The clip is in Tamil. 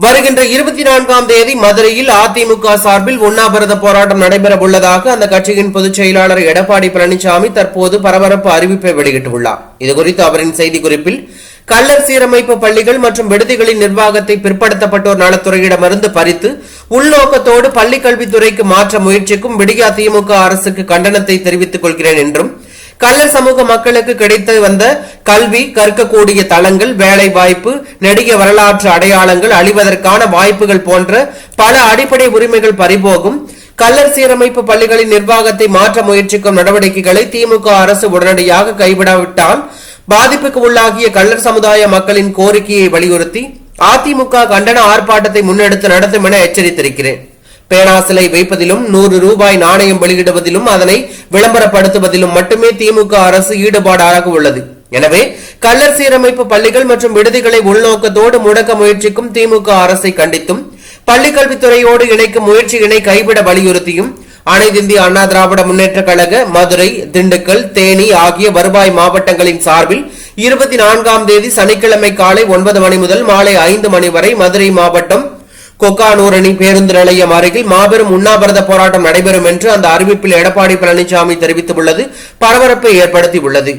வருகின்ற இருபத்தி நான்காம் தேதி மதுரையில் அதிமுக சார்பில் உண்ணாவிரத போராட்டம் நடைபெற உள்ளதாக அந்த கட்சியின் பொதுச் செயலாளர் எடப்பாடி பழனிசாமி தற்போது பரபரப்பு அறிவிப்பை வெளியிட்டுள்ளார். இதுகுறித்து அவரின் செய்திக்குறிப்பில் கள்ளர் சீரமைப்பு பள்ளிகள் மற்றும் விடுதிகளின் நிர்வாகத்தை பிற்படுத்தப்பட்டோர் நலத்துறையிடமிருந்து பறித்து உள்நோக்கத்தோடு பள்ளிக் கல்வித்துறைக்கு மாற்ற முயற்சிக்கும் விடியா திமுக அரசுக்கு கண்டனத்தை தெரிவித்துக் கொள்கிறேன் என்றும் கள்ள சமூக மக்களுக்கு கிடைத்து வந்த கல்வி கற்கக்கூடிய தளங்கள் வேலை வாய்ப்பு நெடிய வரலாற்று அடையாளங்கள் அழிவதற்கான வாய்ப்புகள் போன்ற பல அடிப்படை உரிமைகள் பறிபோகும். கள்ளர் சீரமைப்பு பள்ளிகளின் நிர்வாகத்தை மாற்ற முயற்சிக்கும் நடவடிக்கைகளை திமுக அரசு உடனடியாக கைவிடாவிட்டால் பாதிப்புக்கு உள்ளாகிய கள்ளர் சமுதாய மக்களின் கோரிக்கையை வலியுறுத்தி அதிமுக கண்டன ஆர்ப்பாட்டத்தை முன்னெடுத்து நடத்தும் என எச்சரித்திருக்கிறேன். பேனா சிலை வைப்பதிலும் நூறு ரூபாய் நாணயம் வெளியிடுவதிலும் அதனை விளம்பரப்படுத்துவதிலும் மட்டுமே திமுக அரசு ஈடுபாடாக உள்ளது. எனவே கள்ளர் சீரமைப்பு பள்ளிகள் மற்றும் விடுதிகளை உள்நோக்கத்தோடு முடக்க முயற்சிக்கும் திமுக அரசை கண்டித்தும் பள்ளிக்கல்வித்துறையோடு இணைக்கும் முயற்சியினை கைவிட வலியுறுத்தியும் அனைத்து இந்திய அண்ணா திராவிட முன்னேற்ற கழக மதுரை திண்டுக்கல் தேனி ஆகிய வருவாய் மாவட்டங்களின் சார்பில் இருபத்தி நான்காம் தேதி சனிக்கிழமை காலை ஒன்பது மணி முதல் மாலை ஐந்து மணி வரை மதுரை மாவட்டம் கொக்கானூரணி பேருந்து நிலையம் அருகில் மாபெரும் உண்ணாவிரத போராட்டம் நடைபெறும் என்று அந்த அறிவிப்பில் எடப்பாடி பழனிசாமி தெரிவித்துள்ளது. பரபரப்பை ஏற்படுத்தியுள்ளது.